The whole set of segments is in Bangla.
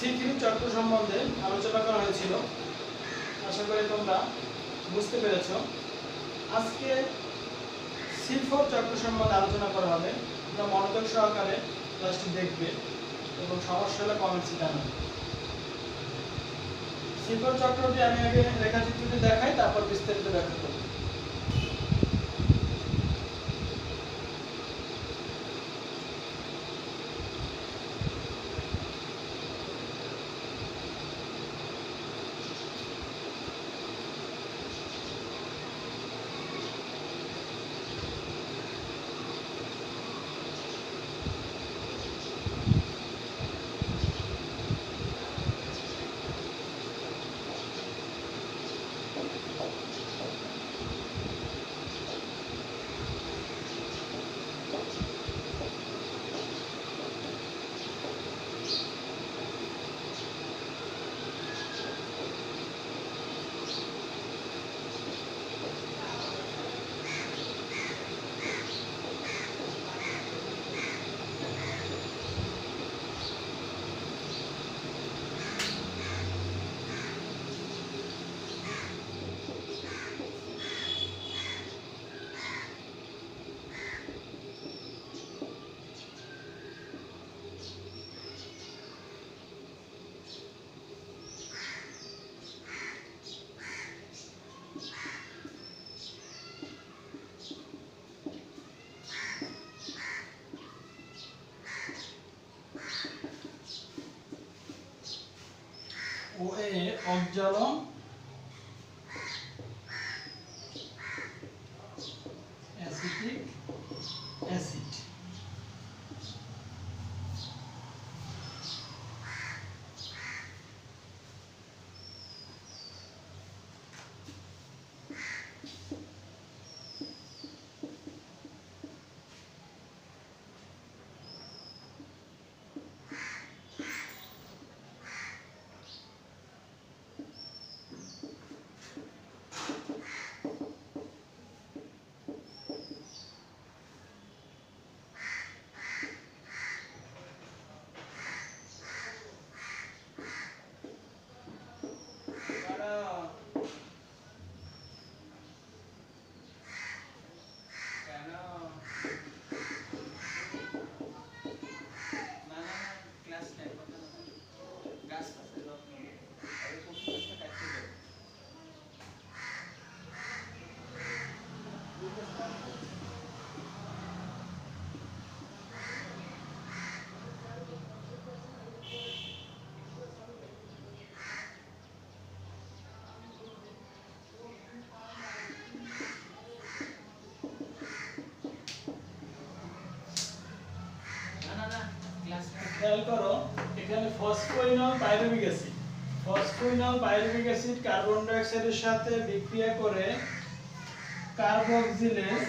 সিথিল চক্র সম্বন্ধে আলোচনা করা হয়েছিল। আশা করি তোমরা বুঝতে পেরেছ। আজকে সি ফোর চক্র সম্বন্ধে আলোচনা করা হবে। তোমরা মনোযোগ সহকারে ক্লাসটি দেখবে এবং সমস্যা হলে কমেন্টসে জানাবে। সি ফোর চক্রটি আমি আগে রেখাচিত্রটি দেখাই, তারপর বিস্তারিত ব্যাখ্যা করব ও এ অবজালন খেয়াল করো, এখানে phosphoenol pyruvic acid phosphoenol pyruvic acid carbon die অক্সাইডের সাথে বিক্রিয়া করে কার্বক্সিলেজ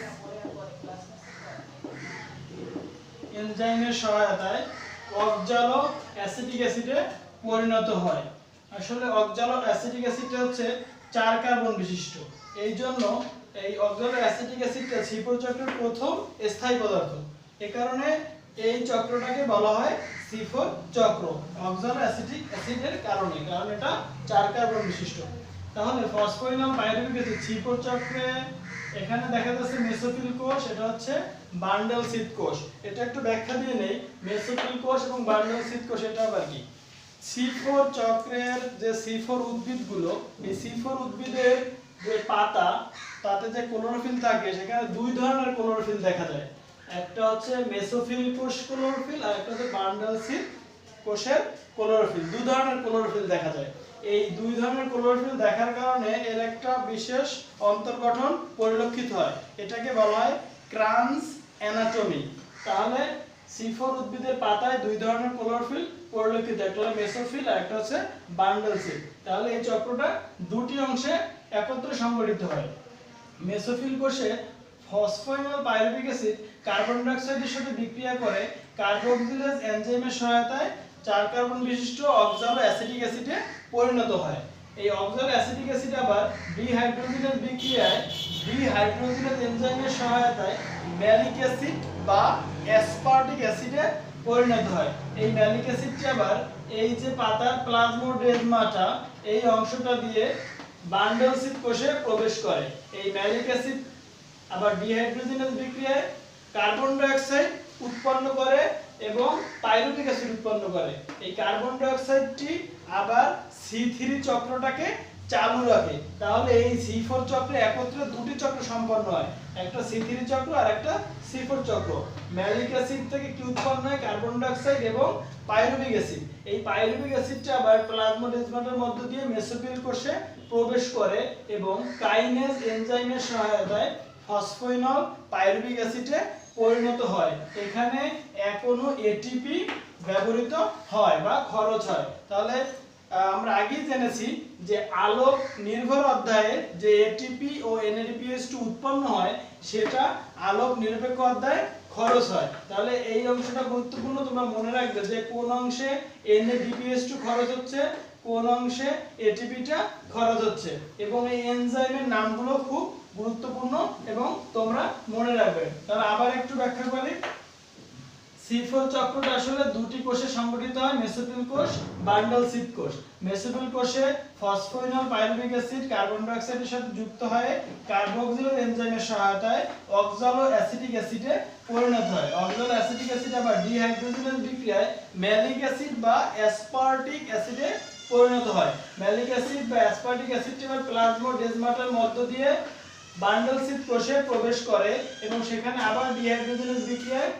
এনজাইমের সহায়তায় অক্সালো অ্যাসিটিক অ্যাসিডে পরিণত হয়। আসলে অক্সালো অ্যাসিটিক অ্যাসিডটা হচ্ছে চার কার্বন বিশিষ্ট। এই জন্য এই অক্সালো অ্যাসিটিক অ্যাসিডটা সিপো চক্রের প্রথম স্থায়ী পদার্থ। এ কারণে এই চক্রটাকে বলা হয় সিফোর চক্র। অক্সালো অ্যাসিটিক অ্যাসিডের কারণে, কারণ এটা চার কার্বন বিশিষ্ট। তাহলে ফসফোরিনাম পাইরুভিক অ্যাসিড সিফোর চক্রে, এখানে দেখা যাচ্ছে মেসোফিল কোষ, এটা হচ্ছে বান্ডেল শীত কোষ। এটা একটু ব্যাখ্যা দিয়ে নেই মেসোফিল কোষ এবং বান্ডেল শীত কোষ, এটা আবার কি? সিফোর চক্রের যে সিফোর উদ্ভিদগুলো, এই সিফোর উদ্ভিদের যে পাতা, তাতে যে ক্লোরোফিল থাকে, সেখানে দুই ধরনের ক্লোরোফিল দেখা যায়। একটা হচ্ছে মেসোফিল কোষ ক্লোরোফিল আর একটা হচ্ছে বান্ডেল শীত কোষের ক্লোরোফিল দুই ধরনের ক্লোরোফিল দেখা যায়। এই দুই ধরনের ক্লোরোফিল দেখার কারণে এর একটা বিশেষ অন্তর্গঠন পরিলক্ষিত হয়। এটাকে বলা হয় ক্রান্স অ্যানাটমি তাহলে সিফোর উদ্ভিদের পাতায় দুই ধরনের ক্লোরোফিল পরিলক্ষিত, একটা হলো মেসোফিল আর একটা হচ্ছে বান্ডেল সিল তাহলে এই চক্রটা দুটি অংশে একত্রে সংগঠিত হয়। মেসোফিল কোষে ফসফোইনল পাইরুভিক অ্যাসিড কার্বন ডাই অক্সাইডের সাথে বিক্রিয়া করে কার্বক্সিলেজ এনজাইমের সহায়তায় চার কার্বন বিশিষ্ট অক্সালো অ্যাসিটিক অ্যাসিডে পরিণত হয়। এই অক্সালো অ্যাসিটিক অ্যাসিড আবার ডিহাইড্রোজেনেজ বিক্রিয়ায় ডিহাইড্রোজেনেজ এনজাইমের সহায়তায় ম্যালিক অ্যাসিড বা অ্যাসপার্টিক অ্যাসিডে পরিণত হয়। এই ম্যালিক অ্যাসিডটি আবার এই যে পাতার প্লাজমোডেজমাটা এই অংশটা দিয়ে বান্ডল সিড কোষে প্রবেশ করে। এই ম্যালিক অ্যাসিড আবার ডিহাইড্রোজেনাস বিক্রিয়ায় কার্বন ডাই অক্সাইড উৎপন্ন করে এবং পাইরুভিক অ্যাসিড উৎপন্ন করে। এই কার্বন ডাই অক্সাইডটি আবার সি3 চক্রটাকে চালু রাখে। তাহলে এই সি4 চক্রে একত্রে দুটি চক্র সম্পন্ন হয়। একটা সি3 চক্র আর একটা সি4 চক্র। ম্যালিক অ্যাসিড থেকে কি উৎপন্ন হয়? কার্বন ডাই অক্সাইড এবং পাইরুভিক অ্যাসিড এই পাইরুভিক অ্যাসিডটা আবার প্লাজমোডেজমাটার মধ্য দিয়ে মেসোফিল কোষে প্রবেশ করে এবং কাইনেজ এনজাইমের সহায়তায় ফসফোইনল পাইরুভিক অ্যাসিডে পরিণত হয়। এখানে এখনও এটিপি ব্যবহৃত হয় বা খরচ হয়। তাহলে আমরা আগেই জেনেছি যে আলোক নির্ভর অধ্যায়ে যে এটিপি ও এনএডিপিএস2 উৎপন্ন হয়, সেটা আলোক নিরপেক্ষ অধ্যায়ে খরচ হয়। তাহলে এই অংশটা গুরুত্বপূর্ণ, তোমরা মনে রাখবে যে কোন অংশে এনএডিপিএস টু খরচ হচ্ছে? কোন অংশে এটিপিটা খরচ হচ্ছে এবং এই এনজাইমের নামগুলো খুব গুরুত্বপূর্ণ এবং তোমরা মনে রাখবে। তাহলে আবার একটু ব্যাখ্যা করি। সি4 চক্রটা আসলে দুটি কোষে সংগঠিত হয় মেসোফিল কোষ, বান্ডল সিড কোষ। মেসোফিল কোষে ফসফোইনল পাইরুভিক অ্যাসিড কার্বন ডাই অক্সাইডের সাথে যুক্ত হয়ে কার্বক্সিল এনজাইমের সহায়তায় অক্সালো অ্যাসিটিক অ্যাসিডে পরিণত হয়। অক্সালো অ্যাসিটিক অ্যাসিড আবার ডিহাইড্রোজেনাস বিক্রিয়ায় ম্যালিক অ্যাসিড বা অ্যাসপার্টিক অ্যাসিডে পরিণত হয়। ম্যালিক অ্যাসিড বা অ্যাসপার্টিক অ্যাসিডটি আবার প্লাজমোডেজমাটার মধ্য দিয়ে বান্ডল সিড কোষে প্রবেশ করে এবং সেখানে আবার ডিহাইড্রোজেনাস বিক্রিয়ায়